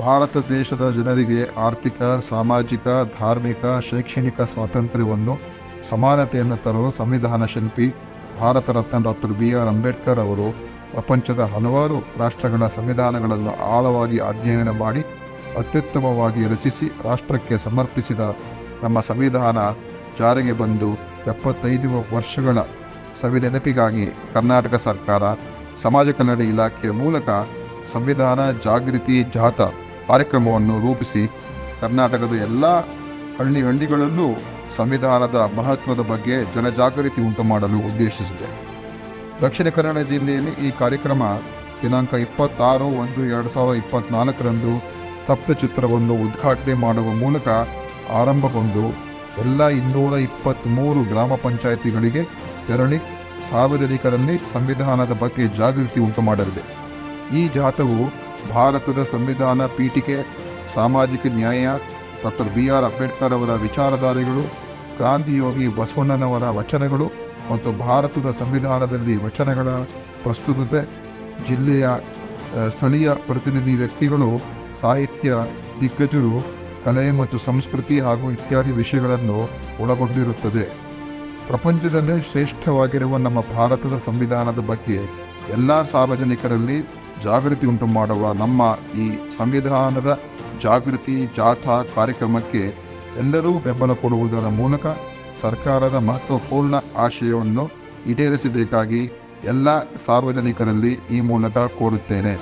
ಭಾರತ ದೇಶದ ಜನರಿಗೆ ಆರ್ಥಿಕ, ಸಾಮಾಜಿಕ, ಧಾರ್ಮಿಕ, ಶೈಕ್ಷಣಿಕ ಸ್ವಾತಂತ್ರ್ಯವನ್ನು, ಸಮಾನತೆಯನ್ನು ತರಲು ಸಂವಿಧಾನ ಶಿಲ್ಪಿ, Bharat Ratna doctor B R Ambedkar ಅವರು ಪ್ರಪಂಚದ ಹಲವಾರು ರಾಷ್ಟ್ರಗಳ ಸಂವಿಧಾನಗಳನ್ನು ಆಳವಾಗಿ ಅಧ್ಯಯನ ಮಾಡಿ, ಅತ್ಯುತ್ತಮವಾಗಿ ರಚಿಸಿ, ರಾಷ್ಟ್ರಕ್ಕೆ ಸಮರ್ಪಿಸಿದ ನಮ್ಮ ಸಂವಿಧಾನ ಜಾರಿಗೆ ಬಂದು ಎಪ್ಪತ್ತೈದು ವರ್ಷಗಳ ಸವಿನೆನಪಿಗಾಗಿ ಕರ್ನಾಟಕ ಸರ್ಕಾರ, ಸಮಾಜ ಕಲ್ಯಾಣ ಇಲಾಖೆಯ ಮೂಲಕ ಸಂವಿಧಾನ ಜಾಗೃತಿ ಜಾಥಾ ಕಾರ್ಯಕ್ರಮವನ್ನು ರೂಪಿಸಿ ಕರ್ನಾಟಕದ ಎಲ್ಲ ಹಳ್ಳಿ ಹಳ್ಳಿಗಳಲ್ಲೂ ಸಂವಿಧಾನದ ಮಹತ್ವದ ಬಗ್ಗೆ ಜನಜಾಗೃತಿ ಉಂಟು ಮಾಡಲು ಉದ್ದೇಶಿಸಿದೆ. ದಕ್ಷಿಣ ಕನ್ನಡ ಜಿಲ್ಲೆಯಲ್ಲಿ ಈ ಕಾರ್ಯಕ್ರಮ ದಿನಾಂಕ ಇಪ್ಪತ್ತಾರು ಒಂದು ಎರಡು ಸಾವಿರದ ಇಪ್ಪತ್ತ್ನಾಲ್ಕರಂದು ತಪ್ತಚಿತ್ರವನ್ನು ಉದ್ಘಾಟನೆ ಮಾಡುವ ಮೂಲಕ ಆರಂಭಗೊಂಡು ಎಲ್ಲ ಇನ್ನೂರ ಇಪ್ಪತ್ತ್ಮೂರು ಗ್ರಾಮ ಪಂಚಾಯಿತಿಗಳಿಗೆ ತೆರಳಿ ಸಾರ್ವಜನಿಕರಲ್ಲಿ ಸಂವಿಧಾನದ ಬಗ್ಗೆ ಜಾಗೃತಿ ಉಂಟು ಮಾಡಲಿದೆ. ಈ ಜಾಥವು ಭಾರತದ ಸಂವಿಧಾನ ಪೀಠಿಕೆ, ಸಾಮಾಜಿಕ ನ್ಯಾಯ, ಡಾಕ್ಟರ್ ಬಿ ಆರ್ ಅಂಬೇಡ್ಕರ್ ಅವರ ವಿಚಾರಧಾರೆಗಳು ಕ್ರಾಂತಿಯೋಗಿ ಬಸವಣ್ಣನವರ ವಚನಗಳು ಮತ್ತು ಭಾರತದ ಸಂವಿಧಾನದಲ್ಲಿ ವಚನಗಳ ಪ್ರಸ್ತುತತೆ, ಜಿಲ್ಲೆಯ ಸ್ಥಳೀಯ ಪ್ರತಿನಿಧಿ ವ್ಯಕ್ತಿಗಳು, ಸಾಹಿತ್ಯ ದಿಗ್ಗಜರು, ಕಲೆ ಮತ್ತು ಸಂಸ್ಕೃತಿ ಹಾಗೂ ಇತ್ಯಾದಿ ವಿಷಯಗಳನ್ನು ಒಳಗೊಂಡಿರುತ್ತದೆ. ಪ್ರಪಂಚದಲ್ಲೇ ಶ್ರೇಷ್ಠವಾಗಿರುವ ನಮ್ಮ ಭಾರತದ ಸಂವಿಧಾನದ ಬಗ್ಗೆ ಎಲ್ಲ ಸಾರ್ವಜನಿಕರಲ್ಲಿ ಜಾಗೃತಿ ಉಂಟು ಮಾಡುವ ನಮ್ಮ ಈ ಸಂವಿಧಾನದ ಜಾಗೃತಿ ಜಾಥಾ ಕಾರ್ಯಕ್ರಮಕ್ಕೆ ಎಲ್ಲರೂ ಬೆಂಬಲ ಕೊಡುವುದರ ಮೂಲಕ ಸರ್ಕಾರದ ಮಹತ್ವಪೂರ್ಣ ಆಶಯವನ್ನು ಈಡೇರಿಸಬೇಕಾಗಿ ಎಲ್ಲ ಸಾರ್ವಜನಿಕರಲ್ಲಿ ಈ ಮೂಲಕ ಕೋರುತ್ತೇನೆ.